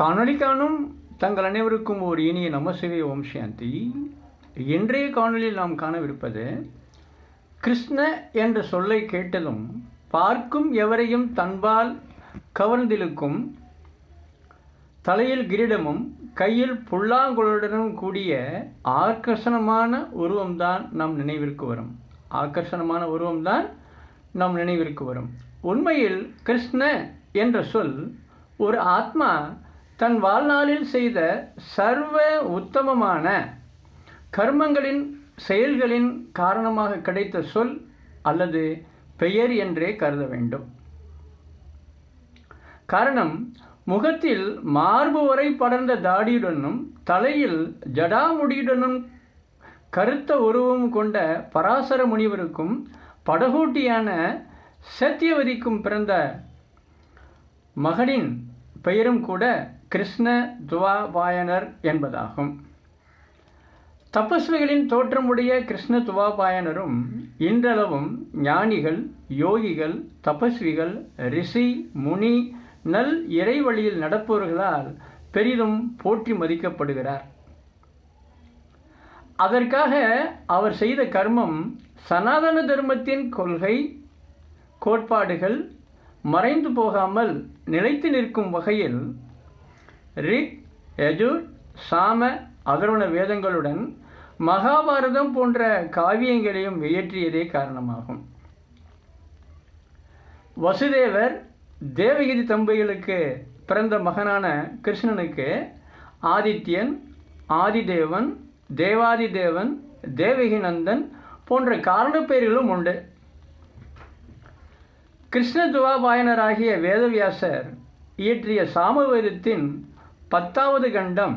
காணொலி காணும் தங்கள் அனைவருக்கும் ஒரு இனிய நமசிவே ஓம் சாந்தி. இன்றைய காணொளியில் நாம் காணவிருப்பது கிருஷ்ண என்ற சொல்லை கேட்டதும் பார்க்கும் எவரையும் தன்பால் கவர்ந்திழுக்கும் தலையில் கிரீடமும் கையில் புல்லாங்குழலுடனும் கூடிய ஆக்கர்ஷணமான உருவம்தான் நம் நினைவிற்கு வரும். ஆக்கர்ஷணமான உருவம்தான் நம் நினைவிற்கு வரும். உண்மையில் கிருஷ்ண என்ற சொல் ஒரு ஆத்மா தன் வாழ்நாளில் செய்த சர்வ உத்தமமான கர்மங்களின் செயல்களின் காரணமாக கிடைத்த சொல் அல்லது பெயர் என்றே கருத வேண்டும். காரணம் முகத்தில் மார்பு வரை படர்ந்த தாடியுடனும் தலையில் ஜடாமுடியுடனும் கருத்த உருவம் கொண்ட பராசர முனிவருக்கும் படகோட்டியான சத்தியவதிக்கும் பிறந்த மகனின் பெயரும் கூட கிருஷ்ண துவாபாயனர் என்பதாகும். தபஸ்விகளின் தோற்றமுடைய கிருஷ்ண துவாபாயனரும் இன்றளவும் ஞானிகள் யோகிகள் தபஸ்விகள் ரிஷி முனி நல் இறை வழியில் நடப்பவர்களால் பெரிதும் போற்றி மதிக்கப்படுகிறார். அதற்காக அவர் செய்த கர்மம் சனாதன தர்மத்தின் கொள்கை கோட்பாடுகள் மறைந்து போகாமல் நிலைத்து நிற்கும் வகையில் ரிக் எஜு சாம அதர்வண வேதங்களுடன் மகாபாரதம் போன்ற காவியங்களையும் இயற்றியதே காரணமாகும். வசுதேவர் தேவகிரி தம்பிகளுக்கு பிறந்த மகனான கிருஷ்ணனுக்கு ஆதித்யன் ஆதிதேவன் தேவாதிதேவன் தேவகிநந்தன் போன்ற காரணப்பெயர்களும் உண்டு. கிருஷ்ண துவாபாயனராகிய வேதவியாசர் இயற்றிய சாமவேதத்தின் பத்தாவது கண்டம்.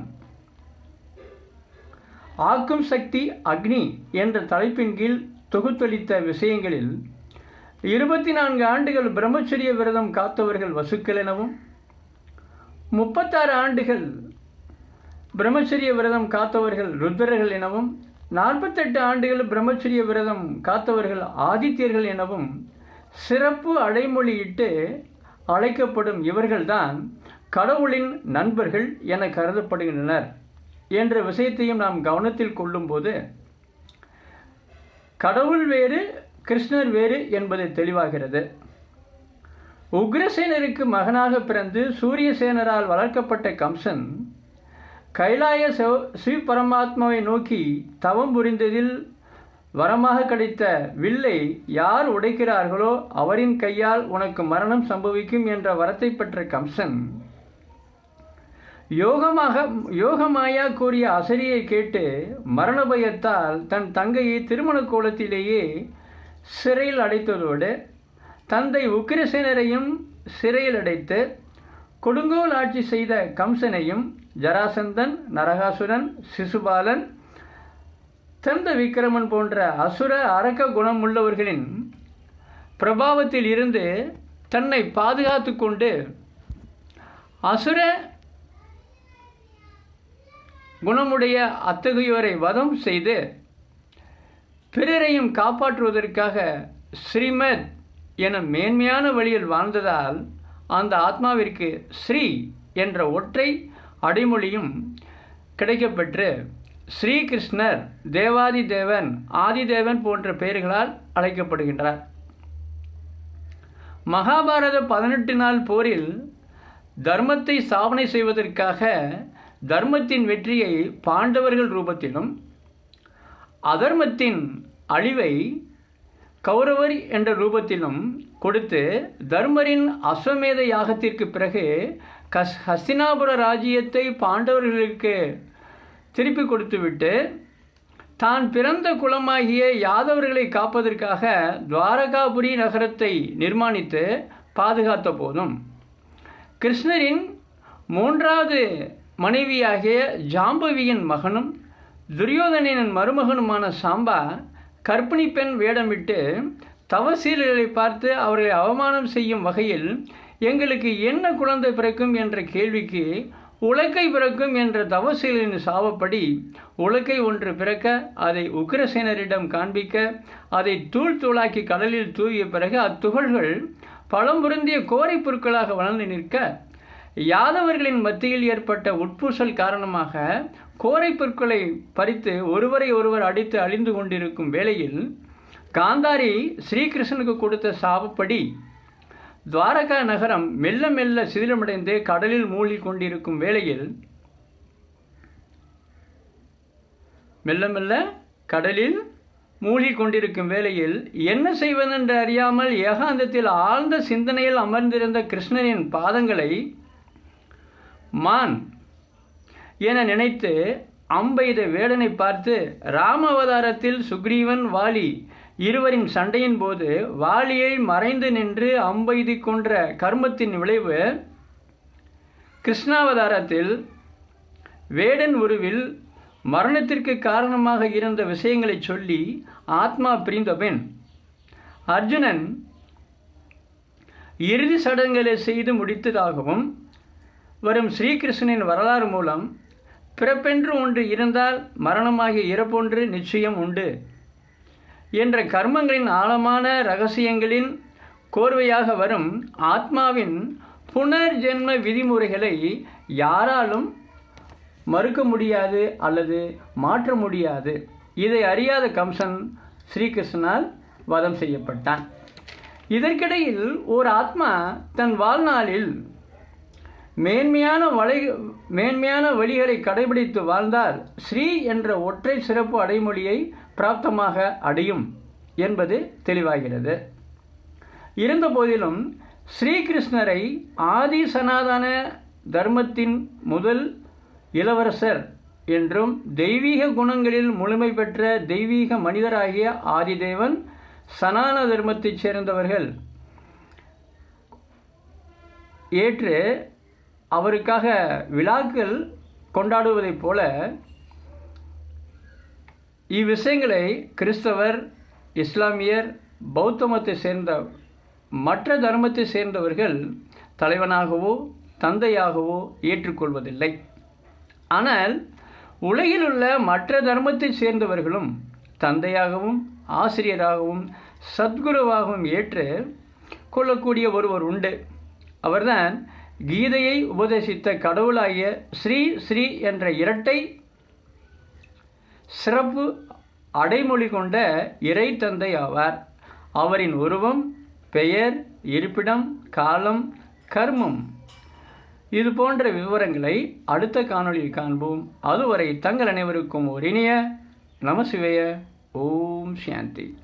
ஆக்கும் சக்தி அக்னி என்ற தலைப்பின் கீழ் தொகுத்தளித்த விஷயங்களில் இருபத்தி நான்கு ஆண்டுகள் பிரம்மச்சரிய விரதம் காத்தவர்கள் வசுக்கள் எனவும் முப்பத்தாறு ஆண்டுகள் பிரம்மச்சரிய விரதம் காத்தவர்கள் ருத்ரர்கள் எனவும் நாற்பத்தெட்டு ஆண்டுகள் பிரம்மச்சரிய விரதம் காத்தவர்கள் ஆதித்யர்கள் எனவும் சிறப்பு அடைமொழியிட்டு அழைக்கப்படும் இவர்கள்தான் கடவுளின் நண்பர்கள் என கருதப்படுகின்றனர் என்ற விஷயத்தையும் நாம் கவனத்தில் கொள்ளும்போது கடவுள் வேறு கிருஷ்ணர் வேறு என்பது தெளிவாகிறது. உக்ரசேனருக்கு மகனாக பிறந்து சூரியசேனரால் வளர்க்கப்பட்ட கம்சன் கைலாய சிவ பரமாத்மாவை நோக்கி தவம் புரிந்ததில் வரமாக கிடைத்த வில்லை யார் உடைக்கிறார்களோ அவரின் கையால் உனக்கு மரணம் சம்பவிக்கும் என்ற வரத்தை பெற்ற கம்சன் யோகமாக யோகமாயா கூறிய அசரியை கேட்டு மரண பயத்தால் தன் தங்கையை திருமண கோலத்திலேயே சிறையில் அடைத்ததோடு தந்தை உக்கிரசேனரையும் சிறையில் அடைத்து கொடுங்கோல் ஆட்சி செய்த கம்சனையும் ஜராசந்தன் நரகாசுரன் சிசுபாலன் தந்த விக்கிரமன் போன்ற அசுர அரக்க குணம் உள்ளவர்களின் பிரபாவத்தில் இருந்து தன்னை பாதுகாத்து கொண்டு அசுர குணமுடைய அத்தகையோரை வதம் செய்து பிறரையும் காப்பாற்றுவதற்காக ஸ்ரீமத் என மேன்மையான வழியில் வாழ்ந்ததால் அந்த ஆத்மாவிற்கு ஸ்ரீ என்ற ஒற்றை அடைமொழியும் கிடைக்கப்பெற்று ஸ்ரீகிருஷ்ணர் தேவாதி தேவன் ஆதிதேவன் போன்ற பெயர்களால் அழைக்கப்படுகின்றார். மகாபாரத பதினெட்டு நாள் போரில் தர்மத்தை சாவனை செய்வதற்காக தர்மத்தின் வெற்றியை பாண்டவர்கள் ரூபத்திலும் அதர்மத்தின் அழிவை கௌரவர் என்ற ரூபத்திலும் கொடுத்து தர்மரின் அஸ்வமேத யாகத்திற்கு பிறகு கஸ் ஹஸ்தினாபுர ராஜ்யத்தை பாண்டவர்களுக்கு திருப்பி கொடுத்துவிட்டு தான் பிறந்த குலமாகிய யாதவர்களை காப்பதற்காக துவாரகாபுரி நகரத்தை நிர்மாணித்து பாதுகாத்த போதும். கிருஷ்ணரின் மூன்றாவது மனைவியாகிய ஜாம்பவியின் மகனும் துரியோதனின் மருமகனுமான சாம்பா கர்ப்பிணி பெண் வேடமிட்டு தவசீலர்களை பார்த்து அவர்களை அவமானம் செய்யும் வகையில் எங்களுக்கு என்ன குழந்தை பிறக்கும் என்ற கேள்விக்கு உலக்கை பிறக்கும் என்ற தவசீலின் சாவப்படி உலக்கை ஒன்று பிறக்க அதை உக்ரசேனரிடம் காண்பிக்க அதை தூள் தூளாக்கி கடலில் தூவிய பிறகு அத்துகள்கள் பழம் பொருந்திய கோரை பொருட்களாக வளர்ந்து நிற்க யாதவர்களின் மத்தியில் ஏற்பட்ட உட்பூசல் காரணமாக கோரை பொருட்களை பறித்து ஒருவரை ஒருவர் அடித்து அழிந்து கொண்டிருக்கும் வேளையில் காந்தாரி ஸ்ரீகிருஷ்ணனுக்கு கொடுத்த சாபப்படி துவாரகா நகரம் மெல்ல மெல்ல சிதிலமடைந்து கடலில் மூழ்கி கொண்டிருக்கும் வேளையில் மெல்ல மெல்ல கடலில் மூழ்கி கொண்டிருக்கும் வேளையில் என்ன செய்வதென்று அறியாமல் ஏகாந்தத்தில் ஆழ்ந்த சிந்தனையில் அமர்ந்திருந்த கிருஷ்ணனின் பாதங்களை மான் என நினைத்து அம்பெய்த வேடனை பார்த்து ராமவதாரத்தில் சுக்ரீவன் வாலி இருவரின் சண்டையின் போது வாலியை மறைந்து நின்று அம்பெய்தி கொன்ற கர்மத்தின் விளைவு கிருஷ்ணாவதாரத்தில் வேடன் உருவில் மரணத்திற்கு காரணமாக இருந்த விஷயங்களை சொல்லி ஆத்மா பிரிந்த பெண். அர்ஜுனன் இறுதி சடங்குகளை செய்து முடித்ததாகவும் வரும் ஸ்ரீகிருஷ்ணனின் வரலாறு மூலம் பிறப்பென்று ஒன்று இருந்தால் மரணமாகிய இறப்பொன்று நிச்சயம் உண்டு என்ற கர்மங்களின் ஆழமான ரகசியங்களின் கோர்வையாக வரும் ஆத்மாவின் புனர்ஜென்ம விதிமுறைகளை யாராலும் மறுக்க முடியாது அல்லது மாற்ற முடியாது. இதை அறியாத கம்சன் ஸ்ரீகிருஷ்ணனால் வதம் செய்யப்பட்டான். இதற்கிடையில் ஓர் ஆத்மா தன் வாழ்நாளில் மேன்மையான வழி மேன்மையான வழிகளை கடைபிடித்து வாழ்ந்தால் ஸ்ரீ என்ற ஒற்றை சிறப்பு அடைமொழியை பிராப்தமாக அடையும் என்பது தெளிவாகிறது. இருந்தபோதிலும் ஸ்ரீகிருஷ்ணரை ஆதி சனாதன தர்மத்தின் முதல் இளவரசர் என்றும் தெய்வீக குணங்களில் முழுமை பெற்ற தெய்வீக மனிதராகிய ஆதிதேவன் சனான தர்மத்தைச் சேர்ந்தவர்கள். ஏற்று அவருக்காக விழாக்கள் கொண்டாடுவதைப் போல இவ்விஷயங்களை கிறிஸ்தவர் இஸ்லாமியர் பௌத்த மதத்தை சேர்ந்த மற்ற தர்மத்தை சேர்ந்தவர்கள் தலைவனாகவோ தந்தையாகவோ ஏற்றுக்கொள்வதில்லை. ஆனால் உலகில் உள்ள மற்ற தர்மத்தை சேர்ந்தவர்களும் தந்தையாகவும் ஆசிரியராகவும் சத்குருவாகவும் ஏற்று கொள்ளக்கூடிய ஒருவர் உண்டு. அவர்தான் கீதையை உபதேசித்த கடவுளாகிய ஸ்ரீ ஸ்ரீ என்ற இரட்டை சிறப்பு அடைமொழி கொண்ட இறை தந்தை ஆவார். அவரின் உருவம் பெயர் இருப்பிடம் காலம் கர்மம். இது போன்ற விவரங்களை அடுத்த காணொளியில் காண்போம். அதுவரை தங்கள் அனைவருக்கும் ஒரு இனிய நமசிவைய. ஓம் சாந்தி.